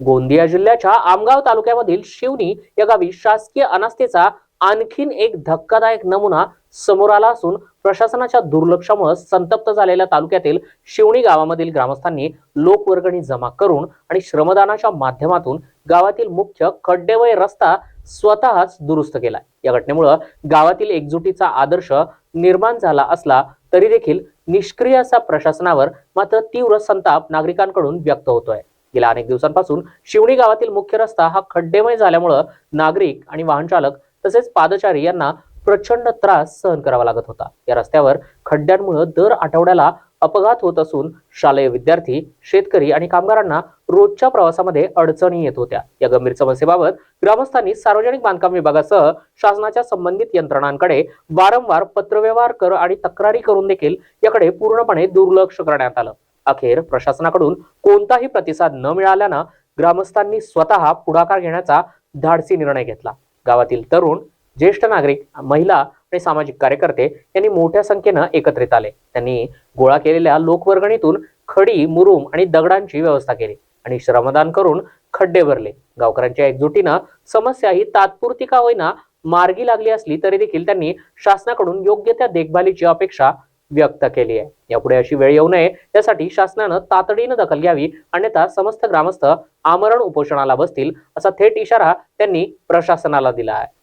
गोंदिया जिल्ह्याच्या आमगाव तालुक्यामधील शिवनी या गावी शासकीय अनास्थेचा आणखीन एक धक्कादायक नमुना समोर आला असून प्रशासनाच्या दुर्लक्षामुळे संतप्त झालेल्या तालुक्यातील शिवणी गावामधील ग्रामस्थांनी लोकवर्गणी जमा करून आणि श्रमदानाच्या माध्यमातून गावातील मुख्य खड्डेवय रस्ता स्वतःच दुरुस्त केला या घटनेमुळे गावातील एकजुटीचा आदर्श निर्माण झाला असला तरी देखील निष्क्रिय असा प्रशासनावर मात्र तीव्र संताप नागरिकांकडून व्यक्त होतोय. गेल्या अनेक दिवसांपासून शिवणी गावातील मुख्य रस्ता हा खड्डेमय झाल्यामुळं नागरिक आणि वाहन चालक तसेच पादचारी यांना प्रचंड त्रास सहन करावा लागत होता. या रस्त्यावर खड्ड्यांमुळे दर आठवड्याला अपघात होत असून शालेय विद्यार्थी शेतकरी आणि कामगारांना रोजच्या प्रवासामध्ये अडचणी येत होत्या. या गंभीर समस्येबाबत ग्रामस्थांनी सार्वजनिक बांधकाम विभागासह शासनाच्या संबंधित यंत्रणांकडे वारंवार पत्रव्यवहार कर आणि तक्रारी करून देखील याकडे पूर्णपणे दुर्लक्ष करण्यात आलं. अखेर प्रशासनाकडून कोणताही प्रतिसाद न मिळाल्यानं ग्रामस्थांनी स्वतः पुढाकार घेण्याचा धाडसी निर्णय घेतला. गावातील तरुण ज्येष्ठ नागरिक महिला आणि सामाजिक कार्यकर्ते यांनी मोठ्या संख्येनं एकत्रित आले. त्यांनी गोळा केलेल्या लोकवर्गणीतून खडी मुरुम आणि दगडांची व्यवस्था केली आणि श्रमदान करून खड्डे भरले. गावकऱ्यांच्या एकजुटीनं समस्या ही तात्पुरती का होईना मार्गी लागली असली तरी देखील त्यांनी शासनाकडून योग्य त्या देखभालीची अपेक्षा व्यक्त केली आहे. यापुढे अशी वेळ येऊ नये. यासाठी शासनानं तातडीनं दखल घ्यावी. अन्यथा समस्त ग्रामस्थ आमरण उपोषणाला बसतील असा थेट इशारा त्यांनी प्रशासनाला दिला आहे.